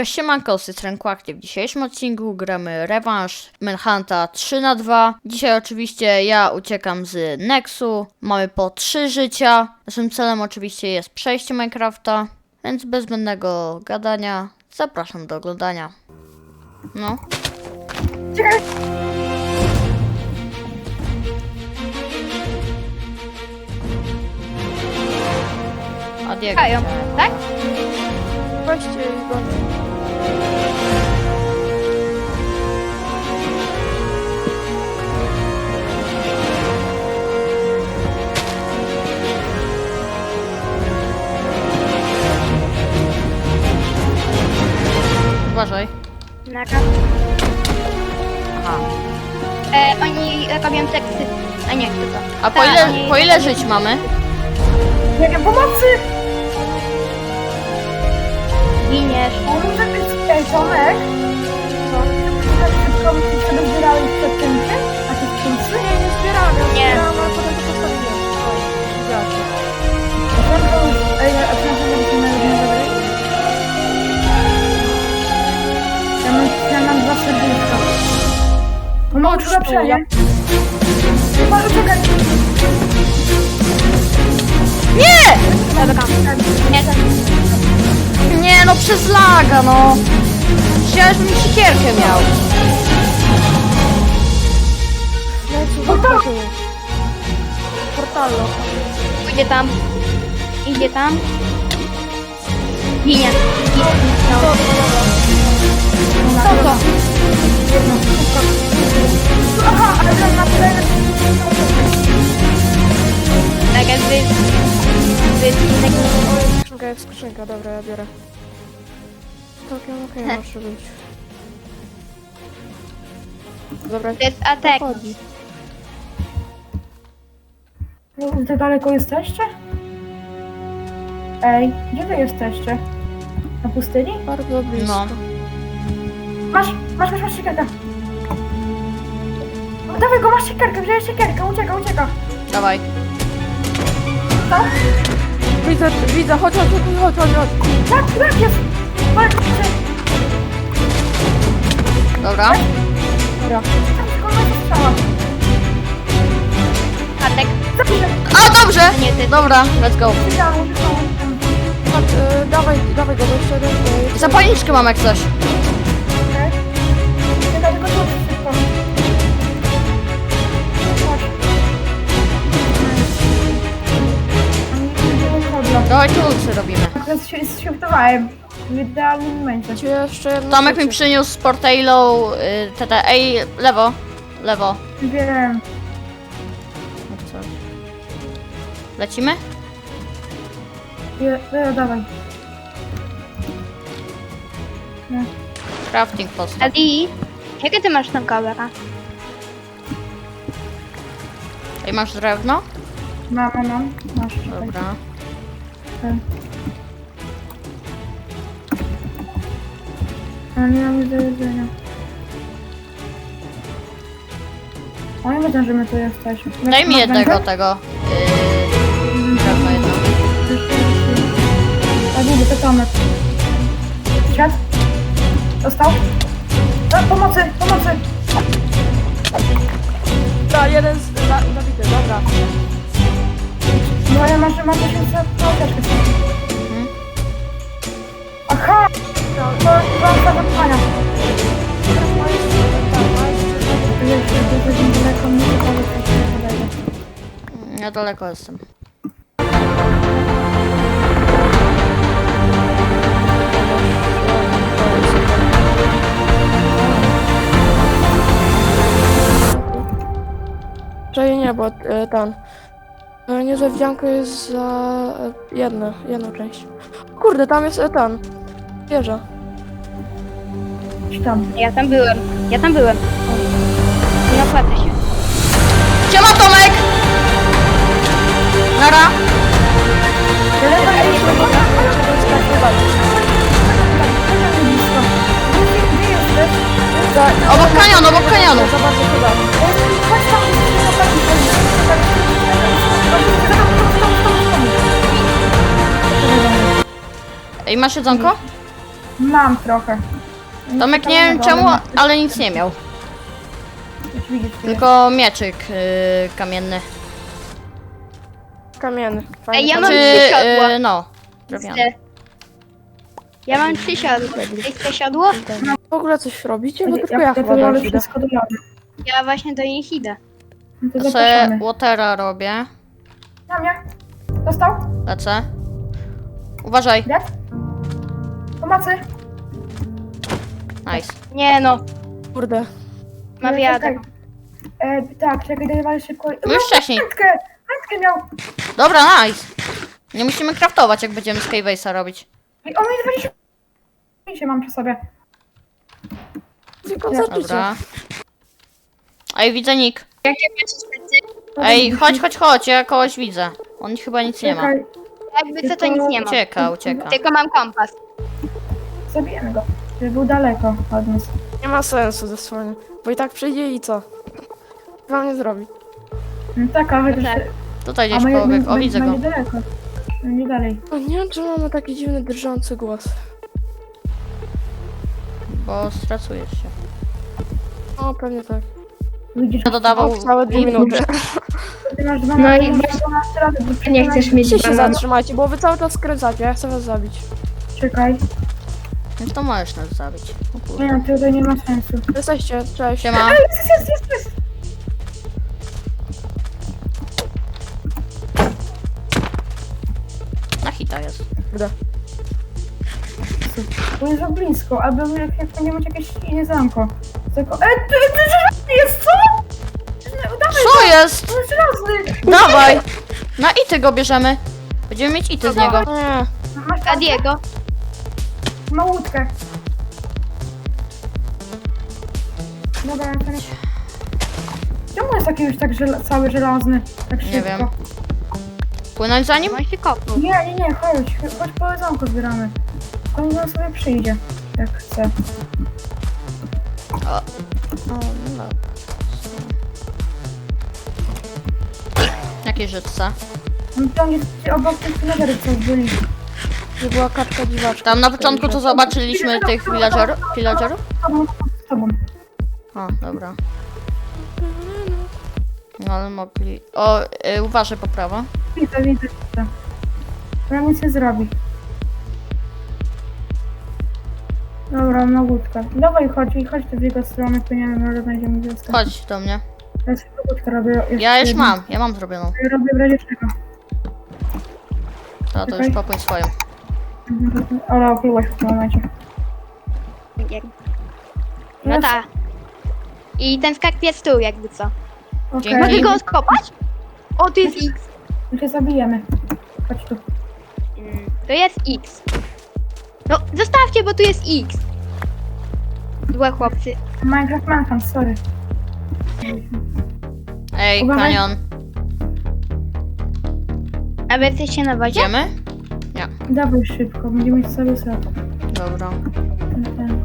Cześć siemanko, z Quackty. W dzisiejszym odcinku gramy rewanż Manhunta 3 na 2 Dzisiaj oczywiście ja uciekam z Nexu. Mamy po 3 życia. Naszym celem oczywiście jest przejście Minecrafta. Więc bez zbędnego gadania zapraszam do oglądania. No. Czekaj! Adiego. Tak? Chodźcie i go. Uważaj. Nara. Aha. E, oni robią teksty. A nie, kto to? A po Tak, ile, oni- po ile żyć mamy? Nie wiem, pomocy! Giniesz. O, może być ej, Tomek? Co? Tak szybko rozbierałeś przed tym, tym? A ty skrzyncy? Nie, nie zbierałem. Ja Nie. zbierałem, ale potem to postawiłem. O. A już... Ej, a ty? Ja mam, ja mam dwa serduszka. No ulepszenie. Chyba, czekaj. Nie! Dobra. Nie. Nie no, przez laga no. Chciałeś mi siekierkę miał. Portal! Portalo. Idzie tam. Idzie tam. Ginie. No. Co to? Aha, ale ten na tyle... Tak jakby... Tak... Skrzynka jest skrzynka, dobra, ja biorę. Całkiem okej może być. Dobra, To jest atak. chodzi. Wy daleko jesteście? Ej, gdzie wy jesteście? Na pustyni? Bardzo blisko. No. Masz, masz, masz, masz siekierkę. O, Dawaj go, masz siekierkę, wziąłeś siekierkę, ucieka, ucieka. Dawaj. Co? Widzę, widzę, chodź, chodź, chodź, chodź, chodź. Tak, tak jest. Dobra. Dobra. tylko. Atak. Zabijmy. A, dobrze! Nie, ty. Dobra, let's go. Chodź, e, dawaj, dawaj go, bo jeszcze jeden. e, jeszcze- Zapalniczkę mam jak coś. Okej. Tylko. Chodź. Kobla. Dawaj tu ulcy robimy. Teraz się zshiftowałem. W idealnym momencie. Ci jeszcze jedno Tomek mi życie. przyniósł z Portailą y, te, ej, lewo, lewo. Wiem. No to co? Lecimy? Je, je, dawaj. Nie. Crafting post. Adi. Jakie ty masz tam kamera? Ej, masz drewno? Mam, mam, mam. Masz. Dobra. Ten. A nie mam nic do jedzenia. Oni wiedzą, że my tu jesteśmy. Daj mi Masz jednego węgiel? tego. Yy, drewno jedno. Tak, widzę, to Tomek. Świat? Dostał? A, pomocy, pomocy! Da, jeden z... Da, zabity, dobra. No ja masz, mam tysiące apteczkę. Mhm. Aha! Ja daleko jestem. Czyli nie, bo e, ten... E, niezewdzianko jest za e, jedno, jedną część. Kurde, tam jest e, ten. Wieża. Tam. Ja tam byłem. Ja tam byłem. Nie opłaca się. Siema Tomek! Nara! Obok kanionu, obok kanionu. Ej, masz jedzonko? Mam trochę. Tomek nie wiem czemu, ale nic nie miał. Już widzisz, że Tylko mieczyk yy, kamienny. Kamienny. Ej, ja mam. Czy, trzy siodła. yy, no, drewniany. Ja mam trzy siodła. Chcesz siodło? W ogóle coś robicie? Bo Ja, tylko ja chyba dam wszystko do lody. Ja właśnie do nich idę. No to Ja zapraszamy. watera robię. Na mnie. Dostał? Lecę. Uważaj. Dead? Pomocy. Nice. Nie no, Kurde. ma wiatr. czekaj. E, tak, czekaj, dawaj szybko. No już wcześniej. Chętkę! Chętkę miał! Dobra, nice. Nie musimy craftować, jak będziemy Skybase'a robić. I on mi 20... się mam przy sobie. Tylko Ja-. Dobra. Ej, widzę Nick. Jakie? Ej, chodź, chodź, chodź, ja kogoś widzę. On chyba nic nie ma. Czekaj, Jakby co to nic nie ma. Ucieka, ucieka. Tylko mam kompas. Zabijemy go. Żeby był daleko od nas. Nie ma sensu zasłania. Bo i tak przyjdzie i co? Wam nie zrobi. No tak, ale chociaż... tak. Tutaj A gdzieś my- my- O, widzę go. niedaleko. Nie dalej. O, nie wiem, czy mamy taki dziwny, drżący głos. Bo stracujesz się. O, pewnie tak. Widzisz, Ja dodawał... O, całe dwie minuty. ty masz dwa No i masz właśnie- 12 razy. bo Nie chcesz mieć Idźcie się banana. zatrzymajcie, bo wy cały czas skręcacie, ja chcę was zabić. Czekaj. No to możesz nas zabić. O kurde. Nie, tutaj nie ma sensu. Jesteście, cześć. Siema. Jest, jest, jest, jest! Na hita jest. Bo jest za blisko, albo jak, jak będziemy mieć jakieś inne zamko. Tylko... E, ty, ty, żelazny jest, co? No, Dawaj, Co jest? to jest żelazny! Dawaj! Na ity go bierzemy. Będziemy mieć ity z niego. Nie, Masz A Diego? Ma łódkę. Dobra, ten... Czemu jest taki już tak żela cały żelazny? Tak szybko? Nie wiem. Płynąć za nim? Się kopnął. Nie, nie, nie, chodź. Chodź po zamku zbieramy. On nam sobie przyjdzie, jak chce. O, no. Jakie żytce? On tam jest obok tych villagerów, co byli. Nie była kaczka dziwaczka. Tam na początku to zobaczyliśmy tych villagerów? villagerów? Z tobą, dobra. No ale mogli... O, y, uważaj po prawo. Widzę, widzę, widzę. Ona nic nie zrobi. Dobra, ma łódkę. Dawaj, chodź i chodź tu w jego stronę, płyniemy, może będziemy wioskę. Chodź do mnie. Ja łódkę robię. jeszcze Ja już jedną. mam, ja mam zrobioną. Ja robię w razie czego. To, to już Okej. popłyń swoją. Ale oplułaś w tym momencie. No tak. I ten skarb jest tu, jakby co. Dzięki. Mogę go odkopać? O, tu jest X. My się zabijemy. Chodź tu. Mm, To jest X. No, zostawcie, bo tu jest X. Złe chłopcy. Minecraft Manhunt, sorry. Ej, Uważaj. kanion. A wy jesteście na wodzie? Idziemy? Dawaj szybko, będziemy mieć cały set. Dobra. Ten, ten.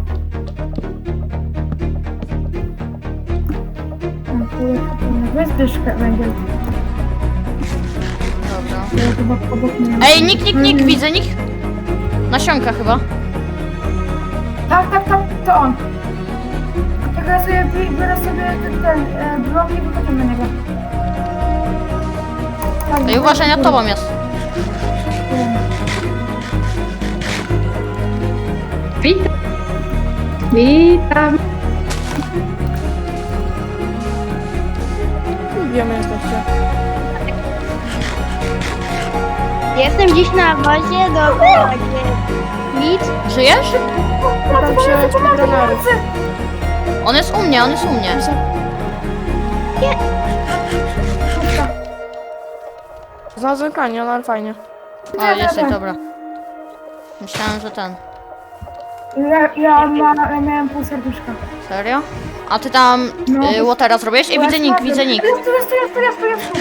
Weź dyszkę, węgiel. Dobra. Ja chyba obok mnie. Ej, Nick, Nick, Nick, widzę, Nick. Nasionka chyba. Tak, tak, tak, to on. Tylko ja sobie bi- biorę sobie ten, ten e, blok i wychodzimy na niego. Tak, Ej, uważaj, nad tobą jest. Witam. Witam. Wiemy, jesteście. Jestem dziś na wozie do nic. Żyjesz? Tam się speedrunnerów. On jest u mnie, on jest u mnie. Znalazłem kanion, ale fajnie. O, jesteś, dobra. Myślałem, że ten. Ja, ja, ma, ja miałem pół serduszka. Serio? A ty tam No. y, watera zrobiłeś? Ej, widzę Nick, widzę Nick. Jest tu, jest tu, jest tu, jest tu, jest tu.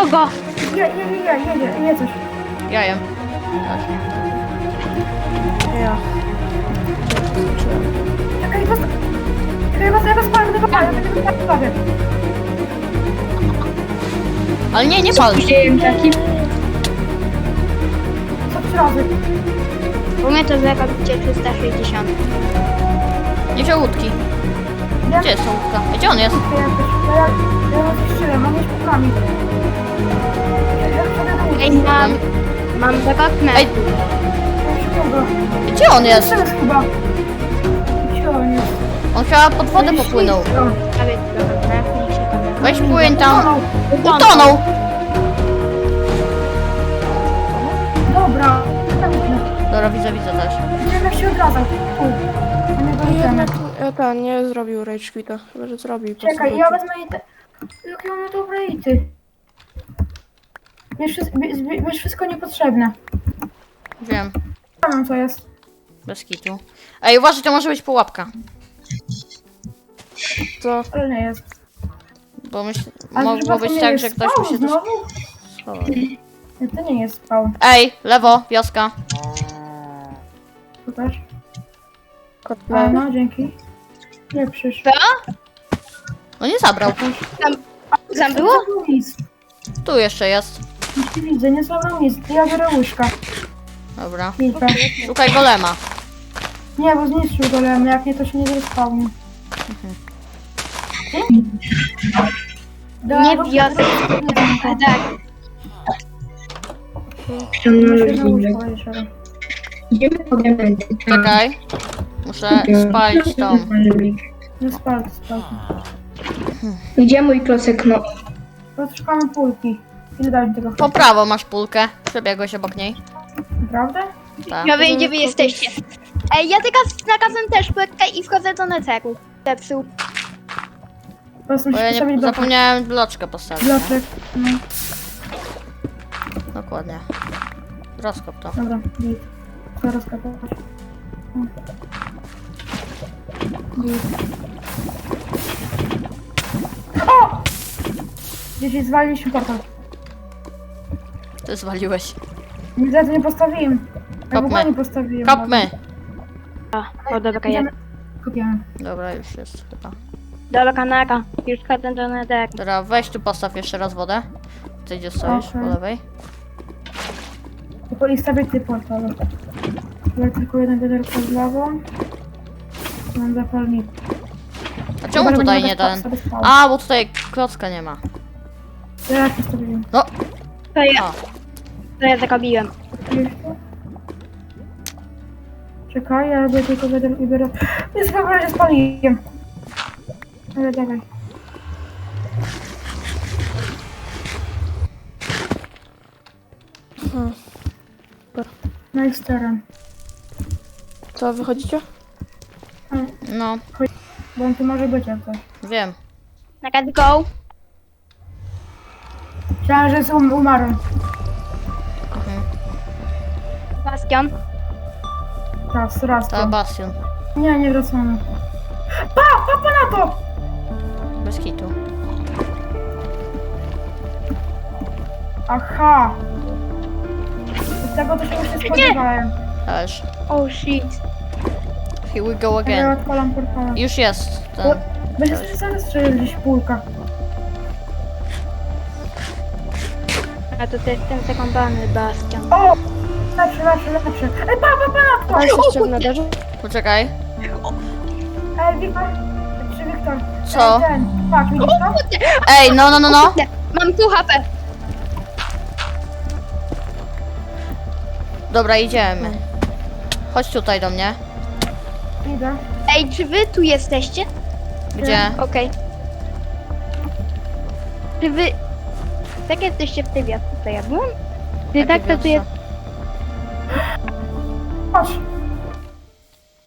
Kogo? Je, je, je, je, jedzie, je coś. Ja jem. Ja. Czekaj, was... Czekaj, was, ja was palę, będę palę, będę palę, palę. Ale nie, nie pal. Dziejem taki. Co trzy razy. U mnie to zarobicie 360. Nie wziął łódki. Gdzie jest ta łódka? Gdzie on jest? Ja też. Ja, ja mam mieć pukami. Ej, mam... Mam zakopnę. Ej, gdzie on jest? Teraz chyba. Gdzie on jest? On chyba pod wodę popłynął. Weź płyń tam. Utonął. Dobra, widzę, widzę też. Nie wiem jak się odradzał. Tu. A nie No dojdziemy. jednak e, ten nie zrobił rage quita. Chyba, że zrobił. po prostu Czekaj, ja wezmę ite. Jakie mamy dobre ity. Wiesz, wszystko- wiesz, wiesz wszystko niepotrzebne. Wiem, Ja wiem co jest. bez kitu. Ej, uważaj, to może być pułapka. Co? Ale nie jest. Bo myśl... Ale mogło być nie tak, jest że ktoś by się znowu? schował. Nie, to nie jest spawn. Ej, lewo, wioska. Kot A, lewy. no, dzięki. Nie przyszł. No nie zabrał. Tam było? Nic. Tu jeszcze jest. Nic nie widzę, nie zabrał nic. Ja biorę łyżka. Dobra. Kilka. Szukaj golema. Nie, bo zniszczył golem. Jak nie, to się nie zespałni. Nie wiosę. A tak. Idziemy po diamenty. Czekaj. Muszę spalić tą. Nie spal, spal. Gdzie mój klocek? No, Poszukamy pulki. Ile dać tego Po prawo masz pulkę. Przebiegłeś obok niej. Naprawdę? Tak. Ja wiem, gdzie wy jesteście. Ej, ja tylko znalazłem też płytkę i wchodzę do neceru. Zepsuł. Bo musisz ja postawić nie zapomniałem bloczkę postawić. nie? Bloczek. No, Dokładnie. Rozkop to. dobra. No. Git. O! Gdzieś zwaliliśmy portal. Ty zwaliłeś. To nie postawiłem. Ja w ogóle nie postawiłem. Kopmy! O, dobra, jest. Kopiamy. Dobra, już jest chyba. Dobra, kanaka. Już wchodzę do. Dobra, weź tu postaw jeszcze raz wodę. Ty gdzie stoisz? Po lewej. Tylko i stawię ty portal. Ja tylko jeden wiaderko z lawą. Mam zapalnik. A czemu Chyba, tutaj nie ten? A, bo tutaj klocka nie ma. Ja jak postawiłem? No, To ja, a. to ja to? Czekaj, ja robię tylko wiaderko i biorę... Jest chyba, że spaliłem. Ale dawaj. Hmm. Nice teren. Co, wychodzicie? No, Bo on tu może być jak coś. wiem. Na cat go. Myślałem, że jest um umarł. Mhm. Bastion. Raz, raz. To bastion. Nie, nie wracamy. Pa! Pa, pa na to! Bez kitu. Aha! Z tego to się już spodziewałem. Też. Oh shit. Here we go Ja again. odpalam portala. Już jest ten. Będzie sobie zaraz strzelił gdzieś pulka. A to jest ten sekundalny bastion. O! Lepszy, lepszy, lepszy. Ej, pa, pa, pa na to! A jesteście w nederze? Poczekaj. Ej, Wiktor. Czy Wiktor? Co? Ej, ten. Patrz, widzisz to? Ej, no, no, no, no. Mam tu HP. Dobra, idziemy. Chodź tutaj do mnie. Idę. Ej, czy wy tu jesteście? Gdzie? Okej. Czy wy... Tak jesteście w tej wiosce, co ja? Czy Jakie tak, to tu wiosce? jest... Patrz.